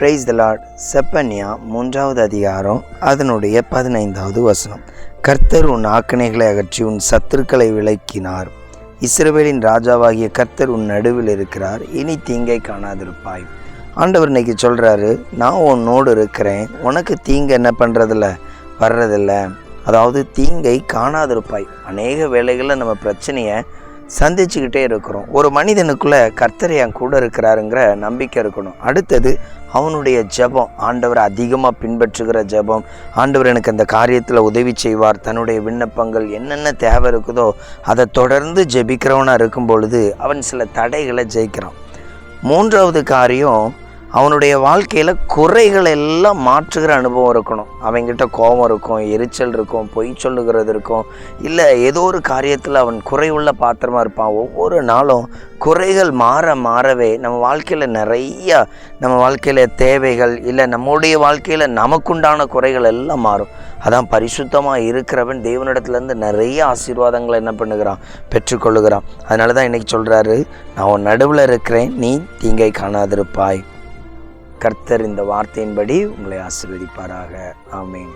Praise the Lord செப்பன்யா மூன்றாவது அதிகாரம் அதனுடைய பதினைந்தாவது வசனம். கர்த்தர் உன் ஆக்கணைகளை அகற்றி உன் சத்துருக்களை விலக்கினார். இஸ்ரவேலின் ராஜாவாகிய கர்த்தர் உன் நடுவில் இருக்கிறார். இனி தீங்கை காணாதிருப்பாய். ஆண்டவர் இன்னைக்கு சொல்கிறாரு நான் உன்னோடு இருக்கிறேன். உனக்கு தீங்கு என்ன பண்ணுறதில்ல வர்றதில்ல. அதாவது தீங்கை காணாதிருப்பாய். அநேக வேலைகளில் நம்ம பிரச்சனையை சந்திச்சுக்கிட்டே இருக்கிறோம். ஒரு மனிதனுக்குள்ளே கர்த்தர் என் கூட இருக்கிறாருங்கிற நம்பிக்கை இருக்கணும். அடுத்தது அவனுடைய ஜெபம். ஆண்டவர் அதிகமாக பின்பற்றுகிற ஜெபம். ஆண்டவர் எனக்கு அந்த காரியத்தில் உதவி செய்வார். தன்னுடைய விண்ணப்பங்கள் என்னென்ன தேவை இருக்குதோ அதை தொடர்ந்து ஜெபிக்கிறவனாக இருக்கும் பொழுது அவன் சில தடைகளை ஜெயிக்கிறான். மூன்றாவது காரியம் அவனுடைய வாழ்க்கையில் குறைகள் எல்லாம் மாற்றுகிற அனுபவம் இருக்கணும். அவங்கிட்ட கோபம் இருக்கும் எரிச்சல் இருக்கும் பொய் சொல்லுகிறது இருக்கும். இல்லை ஏதோ ஒரு காரியத்தில் அவன் குறைவுள்ள பாத்திரமாக இருப்பான். ஒவ்வொரு நாளும் குறைகள் மாற மாறவே நம்ம வாழ்க்கையில் நிறைய நம்ம வாழ்க்கையில் தேவைகள் இல்லை நம்முடைய வாழ்க்கையில் நமக்குண்டான குறைகள் எல்லாம் மாறும். அதான் பரிசுத்தமாக இருக்கிறவன் தேவனிடத்துலேருந்து நிறைய ஆசீர்வாதங்களை என்ன பண்ணுகிறான்? பெற்றுக்கொள்ளுகிறான். அதனால தான் இன்றைக்கி சொல்கிறாரு நான் உன் நடுவில் இருக்கிறேன் நீ தீங்கை காணாதிருப்பாய். கர்த்தர் இந்த வார்த்தையின்படி உங்களை ஆசீர்வதிப்பாராக. ஆமேன்.